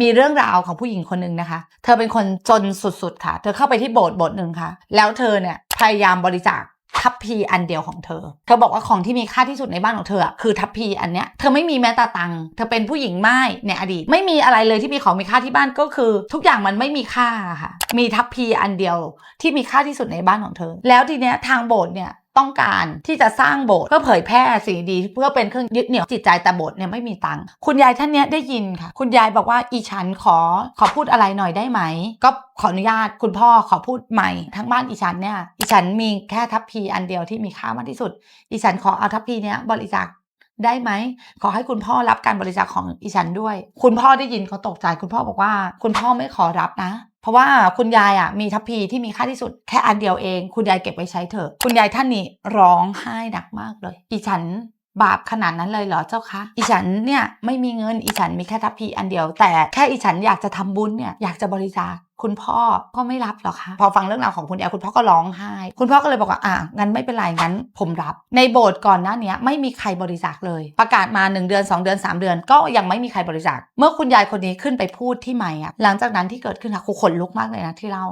มีเรื่องราวของผู้หญิงคนหนึ่งนะคะ เธอเป็นคนจนสุดๆค่ะ เธอเข้าไปที่โบสถ์โบสถ์หนึ่งค่ะ แล้วเธอเนี่ยพยายามบริจาคทัพพีอันเดียวของเธอ เธอบอกว่าของที่มีค่าที่สุดในบ้านของเธออะคือทัพพีอันเนี้ย เธอไม่มีแม้แต่ตังค์ เธอเป็นผู้หญิงไม้ในอดีต ไม่มีอะไรเลยที่มีของมีค่าที่บ้านก็คือ ทุกอย่างมันไม่มีค่าค่ะ มีทัพพีอันเดียวที่มีค่าที่สุดในบ้านของเธอ แล้วทีเนี้ยทางโบสถ์เนี่ย ต้องการที่จะสร้างโบสถ์เพื่อเผยแพร่สิ่งดีเพื่อเป็นเครื่องยึดเหนี่ยวจิตใจแต่โบสถ์เนี่ยไม่มีตังค์คุณยายท่านเนี้ยได้ยินค่ะ คุณยายบอกว่าอีฉันขอขอพูดอะไรหน่อยได้ไหม ก็ขออนุญาตคุณพ่อขอพูดใหม่ทั้งบ้านอีฉันเนี่ยอีฉันมีแค่ทัพพีอันเดียวที่มีค่ามากที่สุด อีฉันขอเอาทัพพีเนี้ยบริจาคได้ไหม ขอให้คุณพ่อรับการบริจาคของอีฉันด้วย คุณพ่อได้ยินเขาตกใจ คุณพ่อบอกว่า คุณพ่อไม่ขอรับนะ เพราะว่าคุณยายอะมีทัพพีที่มีค่าที่สุดแค่อันเดียวเอง คุณยายเก็บไว้ใช้เถอะ คุณยายท่านนี้ร้องไห้หนักมากเลยอีฉันบาปขนาดนั้นเลยเหรอเจ้าคะอีฉันเนี่ยไม่มีเงินอีฉันมีแค่ทัพพีอันเดียว แต่แค่อีฉันอยากจะทำบุญเนี่ยอยากจะบริจาค คุณพ่อก็ไม่รับหรอคะพอฟังเรื่องราวของคุณยายคุณพ่อก็ร้องไห้ คุณพ่อก็เลยบอกว่าอะงั้นไม่เป็นไรงั้นผมรับ ในโบสถ์ก่อนหน้านี้ไม่มีใครบริจาคเลย ประกาศมา 1 เดือน 2 เดือน 3 เดือน ก็ยังไม่มีใครบริจาคเมื่อคุณยายคนนี้ขึ้นไปพูดที่ไมค์อะหลังจากนั้นที่เกิดขึ้นค่ะครูขนลุกมากเลยนะที่เล่า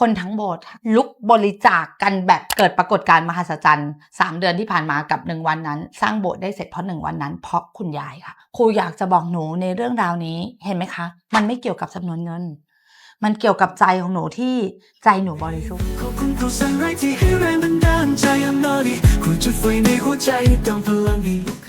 คนทั้งโบสถ์ลุกบริจาคกันแบบเกิดปรากฏการณ์มหัศจรรย์สามเดือนที่ผ่านมากับหนึ่งวันนั้น สร้างโบสถ์ได้เสร็จเพราะหนึ่งวันนั้น เพราะคุณยายค่ะ ครูอยากจะบอกหนูในเรื่องราวนี้เห็นไหมคะ มันไม่เกี่ยวกับจำนวนเงิน มันเกี่ยวกับใจของหนูที่ใจหนูบริสุทธิ์ขอบคุณครูสันไรที่ให้แรงบันดาลใจ I'm naughty คุณจุดไฟในหัวใจติมพลังให้